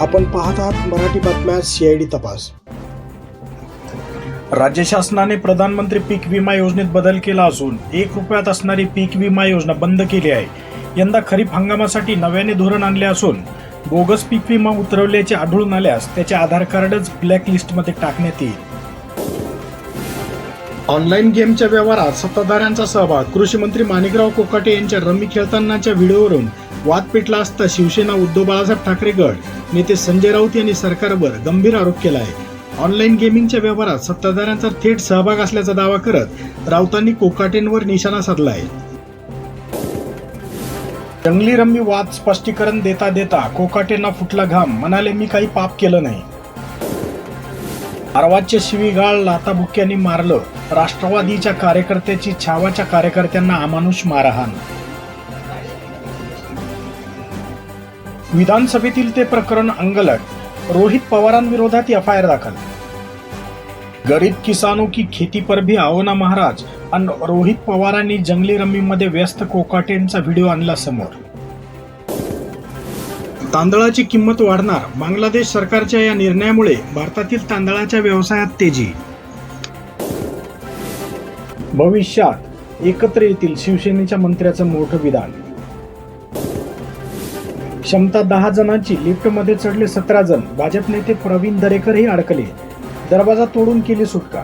आपण पाहत आहात मराठी बातम्या सीआयडी तपास. राज्य शासनाने प्रधानमंत्री पीक विमा योजनेत बदल केला असून एक रुपयात असणारी पीक विमा योजना बंद केली आहे. यंदा खरीप हंगामासाठी नव्याने धोरण आणले असून बोगस पीक विमा उतरवल्याचे आढळून आल्यास त्याचे आधार कार्डच ब्लॅक लिस्टमध्ये टाकण्यात येईल. ऑनलाईन गेमच्या व्यवहारात सत्ताधाऱ्यांचा सहभाग. कृषी मंत्री माणिकराव कोकाटे यांच्या रमी खेळतानाच्या व्हिडिओवरून वाद पेटला असता शिवसेना उद्धव बाळासाहेब ठाकरे गट नेते संजय राऊत यांनी सरकारवर गंभीर आरोप केला आहे ऑनलाईन गेमिंगच्या व्यवहारात सत्ताधाऱ्यांचा थेट सहभाग असल्याचा दावा करत राऊतांनी कोकाटेंवर निशाणा साधला आहे जंगली रम्मी वाद स्पष्टीकरण देता देता कोकाटेंना फुटला घाम म्हणाले मी काही पाप केलं नाही. आरवाच्या शिवीगाळ लाताबुक्यांनी मारलं. राष्ट्रवादीच्या कार्यकर्त्याची छावाच्या कार्यकर्त्यांना अमानुष मारहाण विधानसभेतील ते प्रकरण अंगलट रोहित पवारांविरोधात एफ आय आर दाखल. गरीब किसानो की खेती पर भी आओ ना महाराज आणि रोहित पवारांनी जंगली रम्मीमध्ये व्यस्त कोकाटेंचा व्हिडिओ आणला समोर. तांदळाची किंमत वाढणार बांगलादेश सरकारच्या या निर्णयामुळे भारतातील तांदळाच्या व्यवसायात तेजी. भविष्यात एकत्र येतील शिवसेनेच्या मंत्र्याचं मोठं विधान. क्षमता दहा जणांची लिफ्टमध्ये चढले सतरा जण. भाजप नेते प्रवीण दरेकरही अडकले. दरवाजा तोडून केली सुटका.